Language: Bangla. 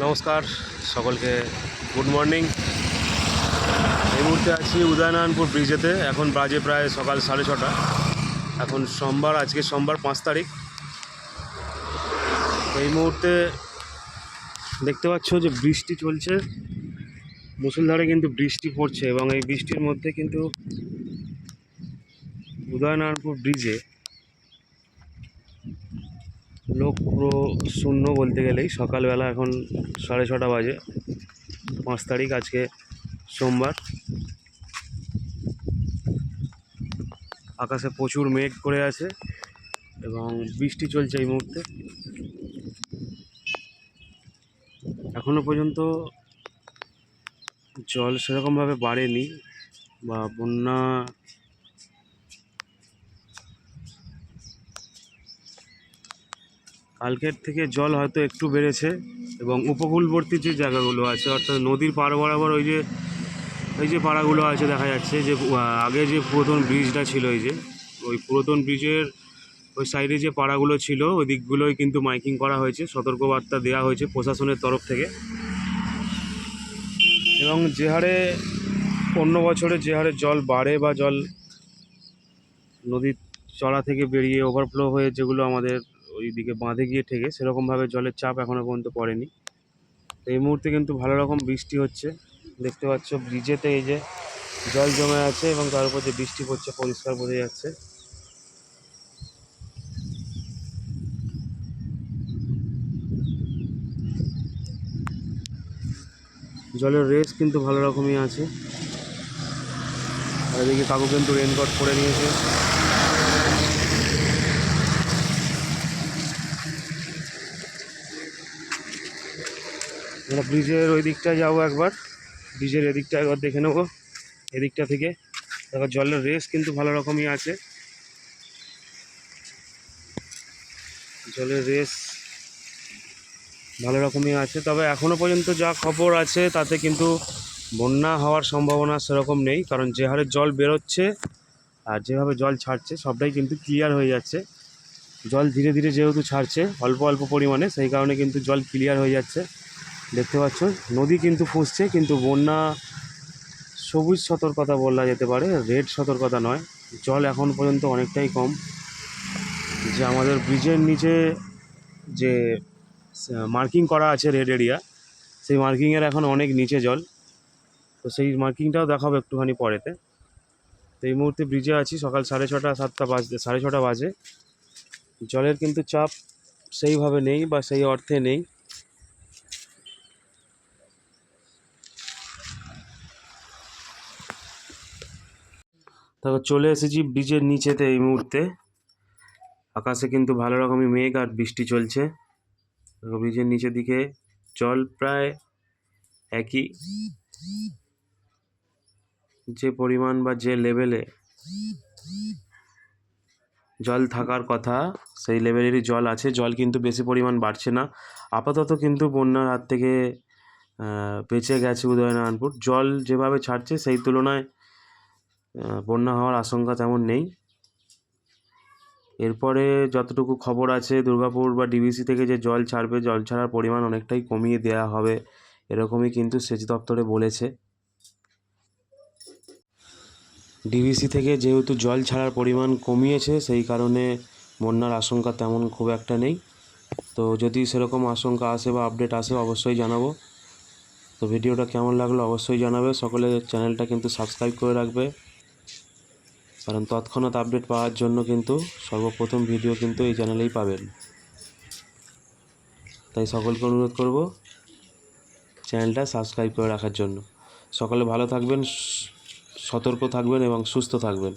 নমস্কার সকলকে গুড মর্নিং এই মুহূর্তে আছি উদয়নারায়ণপুর ব্রিজেতে, এখন বাজে প্রায় সকাল সাড়ে ছটা। এখন সোমবার, আজকে সোমবার পাঁচ তারিখ। এই মুহূর্তে দেখতে পাচ্ছ যে বৃষ্টি চলছে। মুসলধারে কিন্তু বৃষ্টি পড়ছে এবং এই বৃষ্টির মধ্যে কিন্তু উদয়নারায়ণপুর ব্রিজে লোক পুরো শূন্য বলতে গেলেই। সকালবেলা এখন সাড়ে ছটা বাজে। পাঁচ তারিখ আজকে সোমবার। আকাশে প্রচুর মেঘ করে আছে এবং বৃষ্টি চলছে এই মুহূর্তে। এখনও পর্যন্ত জল সেরকমভাবে বাড়েনি বা বন্যা কালকের থেকে জল হয়তো একটু বেড়েছে এবং উপকূলবর্তী যে জায়গাগুলো আছে, অর্থাৎ নদীর পাড় বরাবর ওই যে ওই যে পাড়াগুলো আছে দেখা যাচ্ছে যে আগে যে পুরাতন ব্রিজটা ছিল এই যে, ওই পুরাতন ব্রিজের ওই সাইডে যে পাড়াগুলো ছিল, ওই দিকগুলোই কিন্তু মাইকিং করা হয়েছে, সতর্কবার্তা দেওয়া হয়েছে প্রশাসনের তরফ থেকে। এবং যে হারে অন্য বছরে যে হারে জল বাড়ে বা জল নদীর চড়া থেকে বেরিয়ে ওভারফ্লো হয়ে যেগুলো আমাদের ওইদিকে বাঁধে গিয়ে ঠেকে সেরকমভাবে জলের চাপ এখনও পর্যন্ত পড়েনি। তো এই মুহূর্তে কিন্তু ভালো রকম বৃষ্টি হচ্ছে। দেখতে পাচ্ছ ব্রিজেতে এই যে জল জমে আছে এবং তার উপর যে বৃষ্টি পড়ছে পরিষ্কার বোঝা যাচ্ছে। জলের রেস কিন্তু ভালো রকমই আছে। আর এদিকে কাকু কিন্তু রেনকোট পরে নিয়েছে। আমরা ব্রিজের ওই দিকটায় যাব একবার। ব্রিজের এদিকটা একবার দেখে নেব। এদিকটা থেকে দেখো জলের রেস কিন্তু ভালো রকমই আছে। জলের রেস ভালো রকমই আছে। তবে এখনও পর্যন্ত যা খবর আছে তাতে কিন্তু বন্যা হওয়ার সম্ভাবনা সেরকম নেই। কারণ যে হারে জল বেরোচ্ছে আর যেভাবে জল ছাড়ছে সবটাই কিন্তু ক্লিয়ার হয়ে যাচ্ছে। জল ধীরে ধীরে যেহেতু ছাড়ছে অল্প অল্প পরিমাণে, সেই কারণে কিন্তু জল ক্লিয়ার হয়ে যাচ্ছে। দেখতে পাচ্ছ, নদী কিন্তু ফুসছে কিন্তু বন্যা সবুজ সতর্কতা বলা যেতে পারে, রেড সতর্কতা নয়। জল এখন পর্যন্ত অনেকটাই কম। যে আমাদের ব্রিজের নিচে যে মার্কিং করা আছে রেড এরিয়া, সেই মার্কিংয়ের এখন অনেক নিচে জল। তো সেই মার্কিংটাও দেখাবো একটুখানি পরেতে। তো এই মুহূর্তে ব্রিজে আছি, সকাল সাড়ে ছটা, সাতটা বাজতে, সাড়ে ছটা বাজে। জলের কিন্তু চাপ সেইভাবে নেই বা সেই অর্থে নেই। তারপর চলে এসেছি ব্রিজের নিচেতে এই মুহূর্তে। আকাশে কিন্তু ভালো রকমই মেঘ আর বৃষ্টি চলছে। দেখো, ব্রিজের নিচের দিকে জল প্রায় একই। যে পরিমাণ বা যে লেভেলে জল থাকার কথা, সেই লেভেলেরই জল আছে। জল কিন্তু বেশি পরিমাণ বাড়ছে না। আপাতত কিন্তু বন্যার হাত থেকে বেঁচে গেছে উদয়নারায়ণপুর। জল যেভাবে ছাড়ছে, সেই তুলনায় বন্যা হওয়ার আশঙ্কা তেমন নেই। এরপরে যতটুকু খবর আছে, দুর্গাপুর বা ডিভিসি থেকে যে জল ছাড়বে, জল ছাড়ার পরিমাণ অনেকটাই কমিয়ে দেওয়া হবে, এরকমই কিন্তু সেচ দপ্তরে বলেছে। ডিভিসি থেকে যেহেতু জল ছাড়ার পরিমাণ কমিয়েছে, সেই কারণে বন্যার আশঙ্কা তেমন খুব একটা নেই। তো যদি সেরকম আশঙ্কা আসে বা আপডেট আসে, অবশ্যই জানাব। তো ভিডিওটা কেমন লাগল অবশ্যই জানাবে। সকলে চ্যানেলটা কিন্তু সাবস্ক্রাইব করে রাখবে। কারণ তৎক্ষণাৎ আপডেট পাওয়ার জন্য কিন্তু সর্বপ্রথম ভিডিও কিন্তু এই চ্যানেলেই পাবেন। তাই সকলকে অনুরোধ করব চ্যানেলটা সাবস্ক্রাইব করে রাখার জন্য। সকলে ভালো থাকবেন সতর্ক থাকবেন এবং সুস্থ থাকবেন।